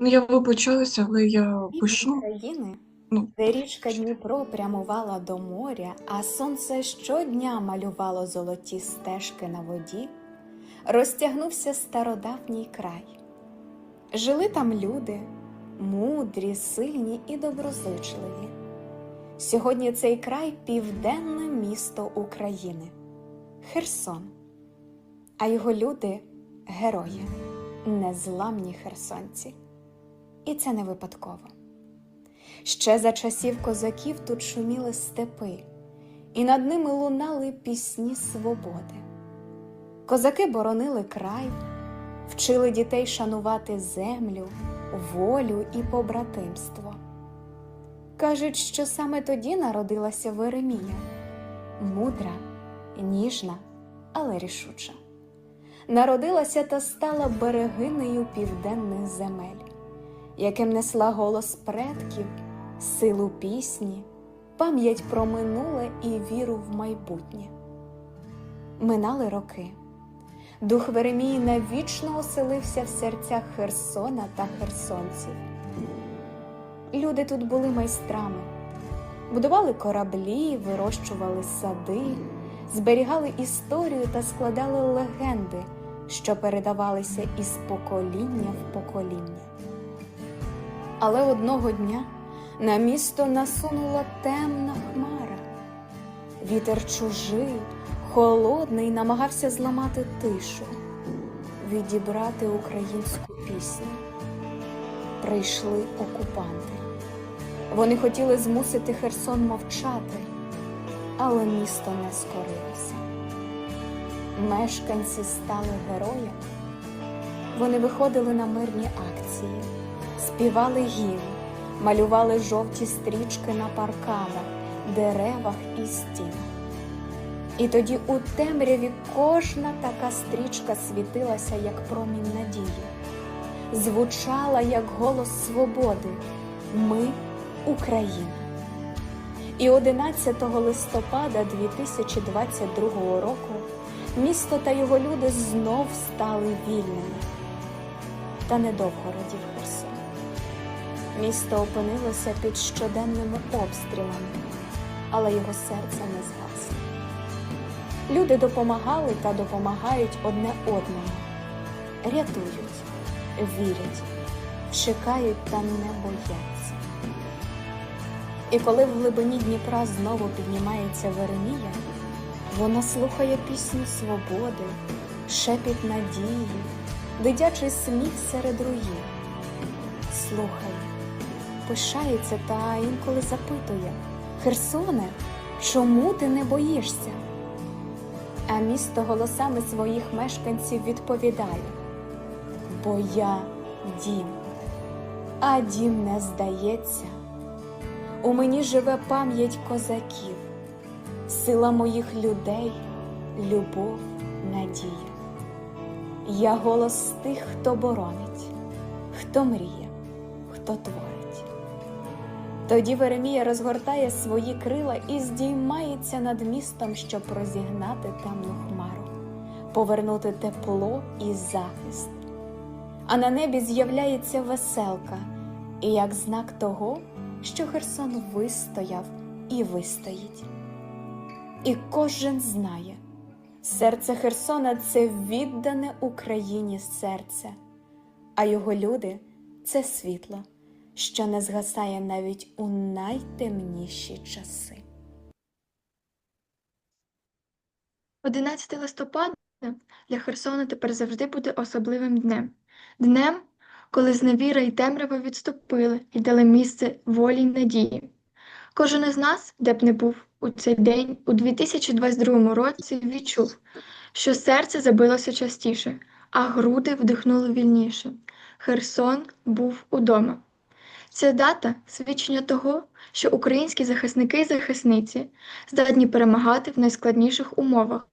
Ну, я вибачаюся, але я Від пишу. України, Ну, де річка Дніпро прямувала до моря, а сонце щодня малювало золоті стежки на воді, розтягнувся стародавній край. Жили там люди, мудрі, сильні і доброзичливі. Сьогодні цей край південне місто України Херсон, а його люди герої, незламні херсонці. І це не випадково. Ще за часів козаків тут шуміли степи, і над ними лунали пісні свободи. Козаки боронили край, вчили дітей шанувати землю, волю і побратимство. Кажуть, що саме тоді народилася Веремія, мудра, ніжна, але рішуча. Народилася та стала берегинею південних земель яким несла голос предків, силу пісні, пам'ять про минуле і віру в майбутнє. Минали роки. Дух Веремії навічно оселився в серцях Херсона та херсонців. Люди тут були майстрами, будували кораблі, вирощували сади, зберігали історію та складали легенди, що передавалися із покоління в покоління. Але одного дня на місто насунула темна хмара. Вітер чужий, холодний, намагався зламати тишу, відібрати українську пісню. Прийшли окупанти. Вони хотіли змусити Херсон мовчати, але місто не скорилося. Мешканці стали героями. Вони виходили на мирні акції співали гімн, малювали жовті стрічки на парканах, деревах і стінах. І тоді у темряві кожна така стрічка світилася, як промінь надії, звучала як голос свободи. Ми Україна. І 11 листопада 2022 року місто та його люди знов стали вільними. Та недовго радів Херсон. Місто опинилося під щоденними обстрілами, але його серце не згасло. Люди допомагали та допомагають одне одному, рятують, вірять, чекають та не бояться. І коли в глибині Дніпра знову піднімається Веремія, вона слухає пісню свободи, шепіт надії, дитячий сміх серед руїн. Слухає, пишається та інколи запитує Херсоне, чому ти не боїшся? А місто голосами своїх мешканців відповідає: Бо я дім, а дім не здається. У мені живе пам'ять козаків, сила моїх людей, любов, надія. Я голос тих, хто боронить, хто мріє, хто творить. Тоді Веремія розгортає свої крила і здіймається над містом, щоб розігнати темну хмару, повернути тепло і захист. А на небі з'являється веселка, і як знак того, що Херсон вистояв і вистоїть. І кожен знає, серце Херсона це віддане Україні серце, а його люди це світло, що не згасає навіть у найтемніші часи. 11 листопада для Херсона тепер завжди буде особливим днем. Днем, коли зневіра і темрява відступили і дали місце волі й надії. Кожен із нас, де б не був у цей день, у 2022 році відчув, що серце забилося частіше, а груди вдихнули вільніше. Херсон був удома. Ця дата свідчення того, що українські захисники і захисниці здатні перемагати в найскладніших умовах.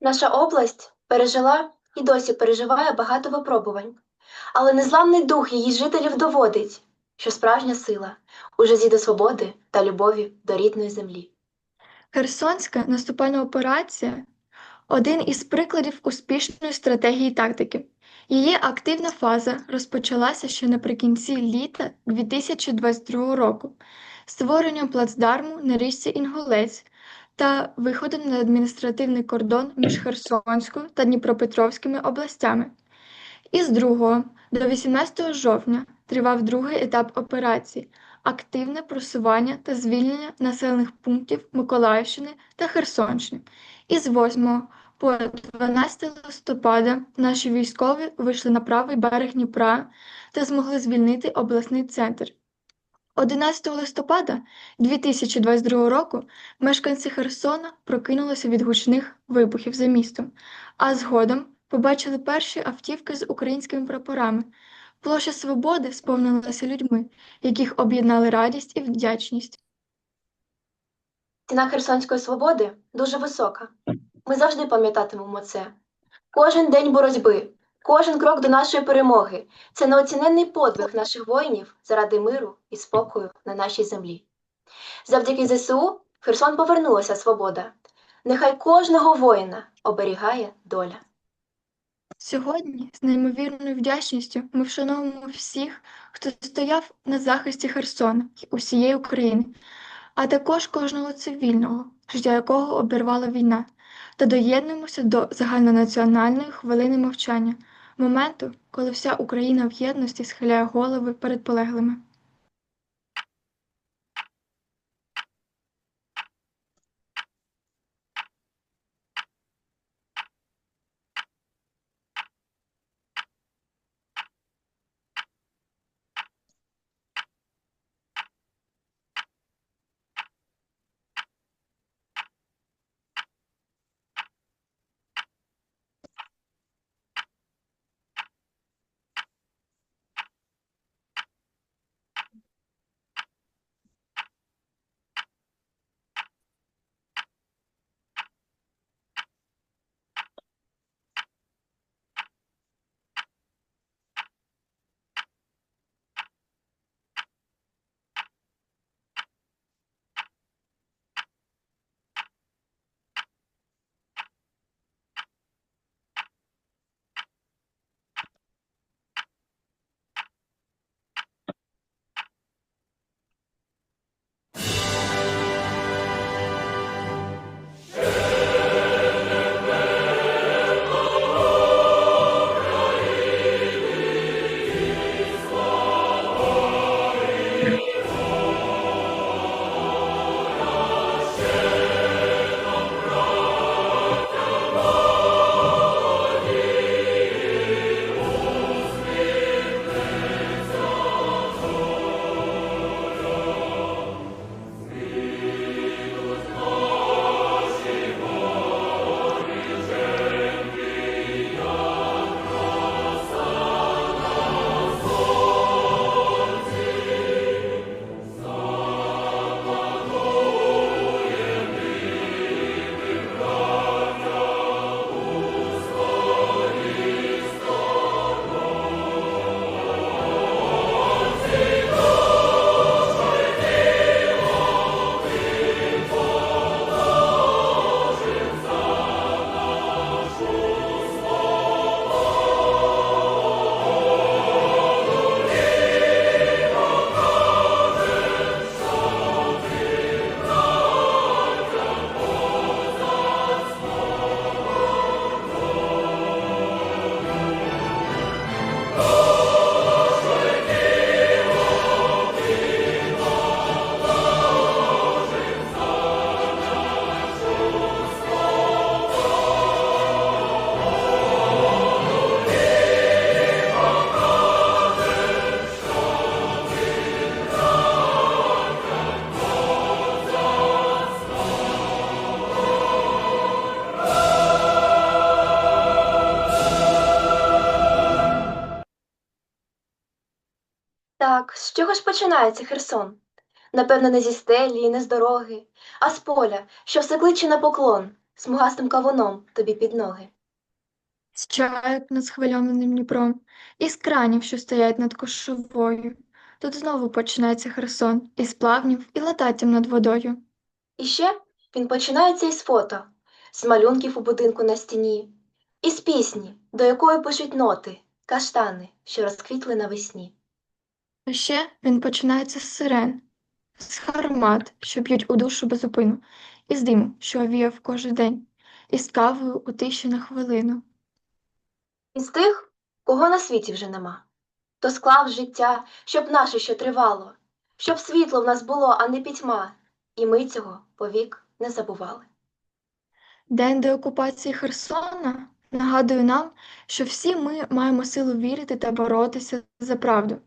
Наша область пережила і досі переживає багато випробувань. Але незламний дух її жителів доводить, що справжня сила у житті до свободи та любові до рідної землі. Херсонська наступальна операція один із прикладів успішної стратегії тактики. Її активна фаза розпочалася ще наприкінці літа 2022 року створенням плацдарму на річці Інгулець та виходом на адміністративний кордон між Херсонською та Дніпропетровськими областями. Із 2 до 18 жовтня тривав другий етап операції активне просування та звільнення населених пунктів Миколаївщини та Херсонщини. Із 8 по 12 листопада наші військові вийшли на правий берег Дніпра та змогли звільнити обласний центр. 11 листопада 2022 року мешканці Херсона прокинулися від гучних вибухів за містом, а згодом побачили перші автівки з українськими прапорами. Площа Свободи сповнилася людьми, яких об'єднали радість і вдячність. Ціна Херсонської свободи дуже висока. Ми завжди пам'ятатимемо це. Кожен день боротьби, кожен крок до нашої перемоги це неоціненний подвиг наших воїнів заради миру і спокою на нашій землі. Завдяки ЗСУ Херсон повернулася свобода. Нехай кожного воїна оберігає доля. Сьогодні з неймовірною вдячністю ми вшановуємо всіх, хто стояв на захисті Херсона і усієї України, а також кожного цивільного, життя якого обірвала війна, та доєднуємося до загальнонаціональної хвилини мовчання, моменту, коли вся Україна в єдності схиляє голови перед полеглими. Починається Херсон? Напевно, не зі стелі і не з дороги, а з поля, що все кличе на поклон, смугастим кавуном тобі під ноги. з чайок над схвильованим Дніпром, і з кранів, що стоять над кошовою. Тут знову починається Херсон, із плавнів і летаттям над водою. І ще він починається із фото, з малюнків у будинку на стіні, із пісні, до якої пишуть ноти, каштани, що розквітли навесні. А ще він починається з сирен, з гармат, що б'ють у душу без зупину, із диму, що овіяв кожен день, із кавою у тиші на хвилину. Із тих, кого на світі вже нема, то склав життя, щоб наше ще тривало, щоб світло в нас було, а не пітьма, і ми цього повік не забували. День деокупації Херсона нагадує нам, що всі ми маємо силу вірити та боротися за правду.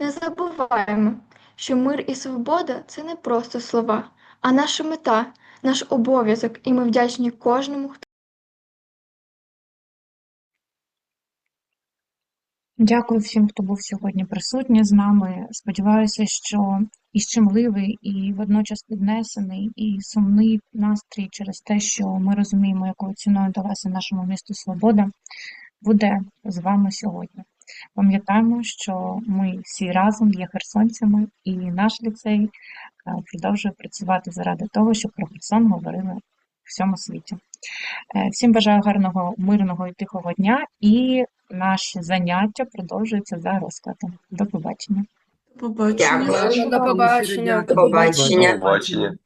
Не забуваємо, що мир і свобода це не просто слова, а наша мета, наш обов'язок, і ми вдячні кожному, хто Дякую всім, хто був сьогодні присутній з нами. Сподіваюся, що і щемливий, і водночас піднесений, і сумний настрій через те, що ми розуміємо, якою ціною далася нашому місту свобода, буде з вами сьогодні. Пам'ятаємо, що ми всі разом є херсонцями, і наш ліцей е, продовжує працювати заради того, щоб про Херсон говорили в всьому світі. Е, Всім бажаю гарного, мирного і тихого дня, і наші заняття продовжуються за розкладом. До побачення. До побачення. Дякую. До побачення. До побачення. Побачення.